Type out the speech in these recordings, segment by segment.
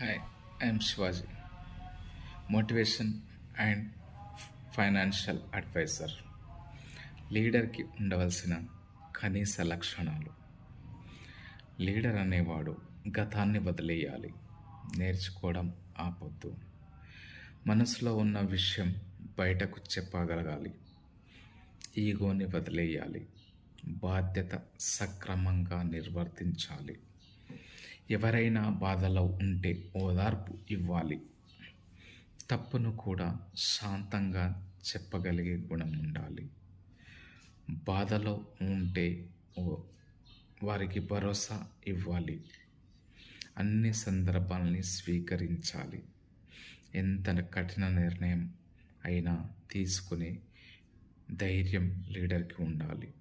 Hi I'm Shivaji motivation and financial advisor లీడర్కి ఉండవలసిన కనీస లక్షణాలు. లీడర్ అనేవాడు గతాన్ని వదిలేయాలి నేర్చుకోవడం ఆపొద్దు. మనసులో ఉన్న విషయం బయటకు చెప్పగలగాలి ఈగోని వదిలేయాలి బాధ్యత సక్రమంగా నిర్వర్తించాలి. ఎవరైనా బాధలో ఉంటే ఓదార్పు ఇవ్వాలి. తప్పును కూడా శాంతంగా చెప్పగలిగే గుణం ఉండాలి. బాధలో ఉంటే వారికి భరోసా ఇవ్వాలి. అన్ని సందర్భాలని స్వీకరించాలి. ఎంత కఠిన నిర్ణయం అయినా తీసుకునే ధైర్యం లీడర్కి ఉండాలి.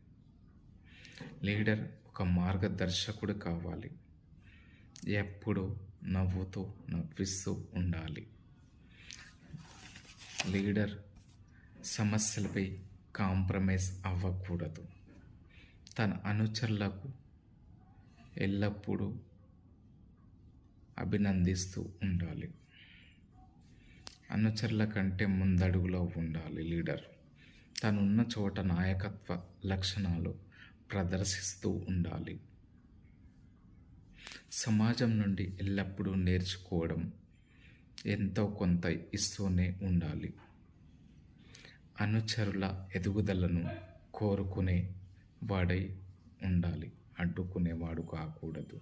లీడర్ ఒక మార్గదర్శకుడు కావాలి. ఎప్పుడు నవ్వుతూ నవ్విస్తూ ఉండాలి. లీడర్ సమస్యలపై కాంప్రమైజ్ అవ్వకూడదు. తన అనుచరులకు ఎల్లప్పుడూ అభినందిస్తూ ఉండాలి. అనుచరుల కంటే ముందడుగులో ఉండాలి లీడర్. తనున్న చోట నాయకత్వ లక్షణాలు ప్రదర్శిస్తూ ఉండాలి. సమాజం నుండి ఎల్లప్పుడూ నేర్చుకోవడం ఎంతో కొంత ఇస్తూనే ఉండాలి. అనుచరుల ఎదుగుదలను కోరుకునే వాడై ఉండాలి. అడ్డుకునేవాడు కాకూడదు.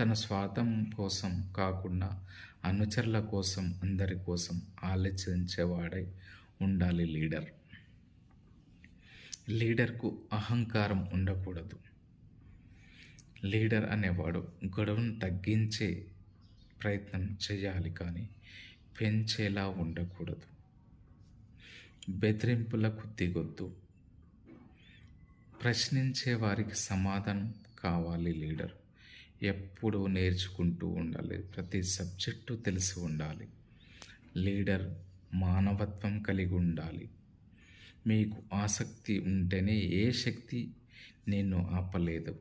తన స్వార్థం కోసం కాకుండా అనుచరుల కోసం అందరి కోసం ఆలోచించేవాడై ఉండాలి లీడర్. లీడర్కు అహంకారం ఉండకూడదు. లీడర్ అనేవాడు గొడవను తగ్గించే ప్రయత్నం చేయాలి కానీ పెంచేలా ఉండకూడదు. బెదిరింపులకు దిగొద్దు. ప్రశ్నించే వారికి సమాధానం కావాలి లీడర్. ఎప్పుడూ నేర్చుకుంటూ ఉండాలి. ప్రతి సబ్జెక్టు తెలిసి ఉండాలి. లీడర్ మానవత్వం కలిగి ఉండాలి. మీకు ఆసక్తి ఉంటేనే ఏ శక్తి నిన్ను ఆపలేదు.